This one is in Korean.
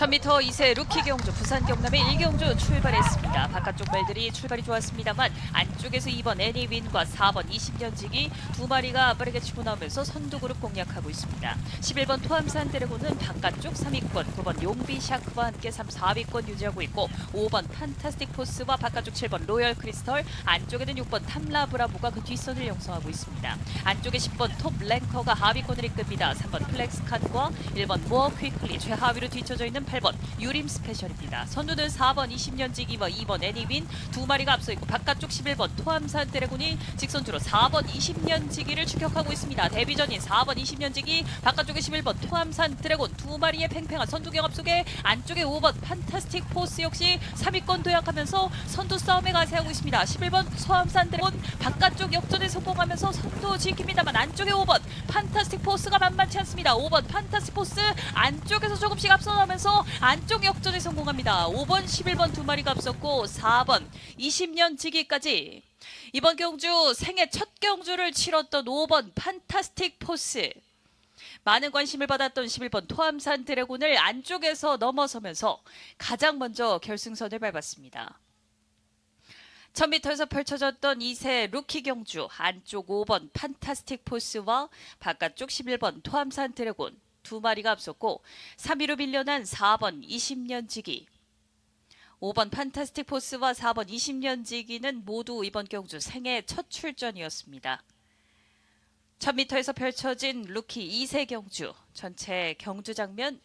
1000m 2세 루키 경주 부산 경남의 1경주 출발했습니다. 바깥쪽 말들이 출발이 좋았습니다만 안쪽에서 2번 애니윈과 4번 20년지기 두 마리가 빠르게 치고 나오면서 선두 그룹 공략하고 있습니다. 11번 토함산 드래곤은 바깥쪽 3위권, 9번 용비 샤크와 함께 3, 4위권 유지하고 있고 5번 판타스틱 포스와 바깥쪽 7번 로열 크리스털 안쪽에는 6번 탐라 브라보가 그 뒷선을 형성하고 있습니다. 안쪽에 10번 톱 랭커가 하위권을 이끕니다. 3번 플렉스 칸과 1번 모어 퀴클리 최하위로 뒤쳐져 있는 8번 유림 스페셜입니다. 선두는 4번 20년지기와 2번 애니빈 두 마리가 앞서 있고 바깥쪽 11번 토함산 드래곤이 직선주로 4번 20년지기를 추격하고 있습니다. 데뷔전인 4번 20년지기 바깥쪽에 11번 토함산 드래곤 두 마리의 팽팽한 선두 경합 속에 안쪽에 5번 판타스틱 포스 역시 3위권 도약하면서 선두 싸움에 가세하고 있습니다. 11번 토함산 드래곤 바깥쪽 역전에 성공하면서 선두 지킵니다만 안쪽에 5번 판타스틱 포스가 만만치 않습니다. 5번 판타스틱 포스 안쪽에서 조금씩 앞서나 면서 안쪽 역전에 성공합니다. 5번, 11번 두 마리가 앞섰고 4번 20년 지기까지 이번 경주 생애 첫 경주를 치렀던 5번 판타스틱 포스 많은 관심을 받았던 11번 토함산 드래곤을 안쪽에서 넘어서면서 가장 먼저 결승선을 밟았습니다. 1000m에서 펼쳐졌던 2세 루키 경주 안쪽 5번 판타스틱 포스와 바깥쪽 11번 토함산 드래곤 두 마리가 앞섰고 3위로 밀려난 4번 20년 지기 5번 판타스틱 포스와 4번 20년 지기는 모두 이번 경주 생애 첫 출전이었습니다. 1000m에서 펼쳐진 루키 2세 경주 전체 경주 장면